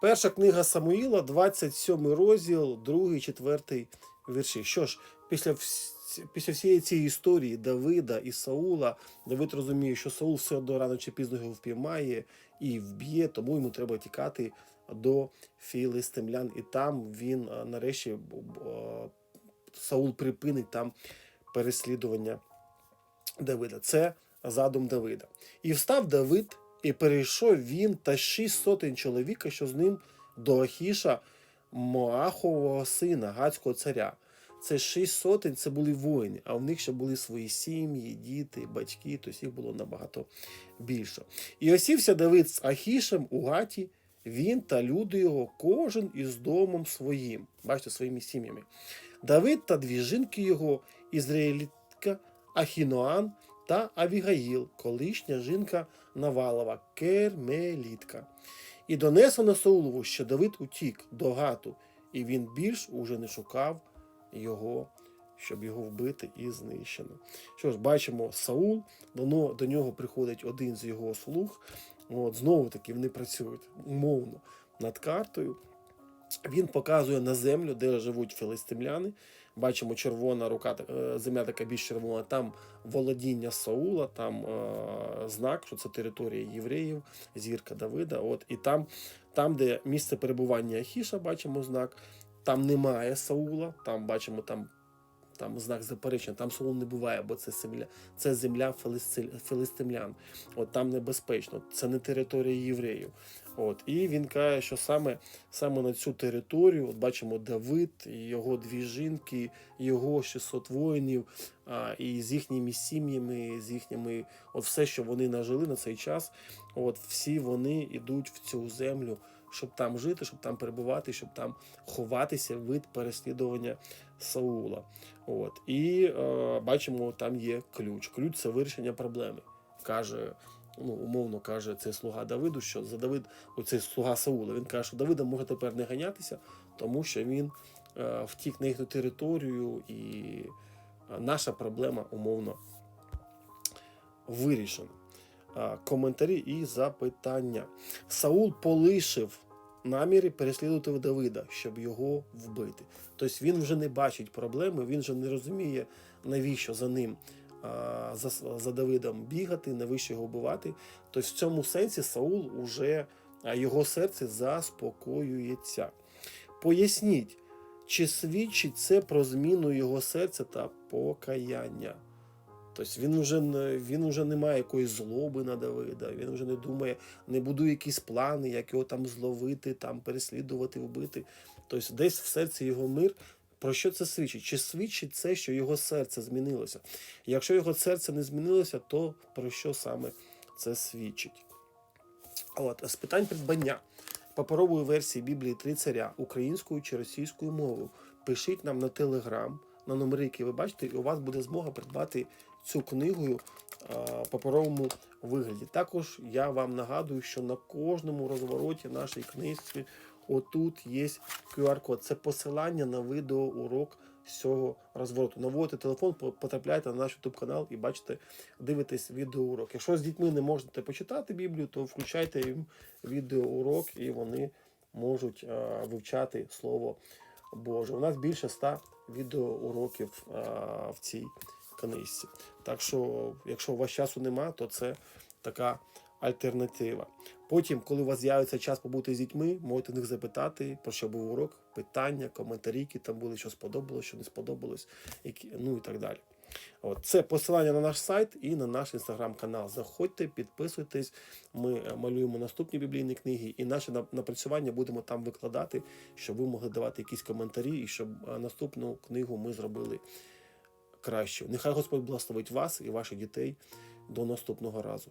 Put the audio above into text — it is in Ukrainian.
Перша книга Самуїла, 27 розділ, 2, 4 вірші. Що ж, після, після всієї цієї історії Давида і Саула, Давид розуміє, що Саул все одно рано чи пізно його впіймає і вб'є, тому йому треба тікати до філистимлян. І там він нарешті б- б- а, Саул припинить там переслідування Давида. Це задум Давида. І встав Давид, і перейшов він та шість сотень чоловіка, що з ним до Ахіша, Моахового сина, Гацького царя. Це шість сотень, це були воїни, а в них ще були свої сім'ї, діти, батьки, тобто їх було набагато більше. І осівся Давид з Ахішем у Гаті, він та люди його, кожен із домом своїм, бачите, своїми сім'ями. Давид та дві жінки його, ізраїлітка Ахіноан та Авігаїл, колишня жінка Навалова, Кермелітка. І донесено Саулову, що Давид утік до Гату, і він більш уже не шукав його, щоб його вбити і знищено. Що ж, бачимо, Саул, воно, до нього приходить один з його слуг. От, знову таки вони працюють умовно над картою. Він показує на землю, де живуть філистимляни. Бачимо, червона рука, е, земля така більш червона. Там володіння Саула, там е, знак, що це територія євреїв, зірка Давида. От і там, там, де місце перебування Ахіша, бачимо знак. Там немає Саула. Там бачимо там. Там знак заперечення, там Саул не буває, бо це земля, це земля филисти- филистимлян. От там небезпечно, це не територія євреїв. От і він каже, що саме, саме на цю територію, от бачимо Давид, його дві жінки, його 600 воїнів, а, і з їхніми сім'ями, з їхніми, от все, що вони нажили на цей час, от всі вони йдуть в цю землю, щоб там жити, щоб там перебувати, щоб там ховатися від переслідування Саула. От і е, бачимо, там є ключ. Ключ це вирішення проблеми. Каже, ну умовно каже цей слуга Давиду, що за Давид, оцей слуга Саула, він каже, що Давида може тепер не ганятися, тому що він е, втік на їхню територію, і наша проблема умовно вирішена. Е, Коментарі і запитання. Саул полишив наміри переслідувати Давида, щоб його вбити. Тобто він вже не бачить проблеми, він вже не розуміє, навіщо за ним за, за Давидом бігати, навіщо його вбивати. Тобто в цьому сенсі Саул уже його серце заспокоюється. Поясніть, чи свідчить це про зміну його серця та покаяння? Тобто він вже він вже не має якоїсь злоби на Давида, він вже не думає, не будує якісь плани, як його там зловити, там переслідувати, вбити. Тобто десь в серці його мир. Про що це свідчить? Чи свідчить це, що його серце змінилося? Якщо його серце не змінилося, то про що саме це свідчить? От, з питань придбання паперової версії Біблії Три царя українською чи російською мовою. Пишіть нам на телеграм, на номери, які ви бачите, і у вас буде змога придбати цю книгу в паперовому вигляді. Також я вам нагадую, що на кожному розвороті нашої книжці отут є QR-код. Це посилання на відеоурок цього розвороту. Наводите телефон, по- потрапляєте на наш YouTube канал і бачите, дивитесь відеоурок. Якщо з дітьми не можете почитати Біблію, то включайте їм відеоурок і вони можуть вивчати Слово Боже. У нас більше ста відеоуроків а, в цій книжці. Так що, якщо у вас часу нема, то це така альтернатива. Потім, коли у вас з'явиться час побути з дітьми, можете них запитати, про що був урок, питання, коментарі, які там були, що сподобалось, що не сподобалось, які, ну і так далі. От це посилання на наш сайт і на наш інстаграм-канал. Заходьте, підписуйтесь. Ми е, малюємо наступні біблійні книги, і наше напрацювання будемо там викладати, щоб ви могли давати якісь коментарі, і щоб е, наступну книгу ми зробили краще. Нехай Господь благословить вас і ваших дітей. До наступного разу.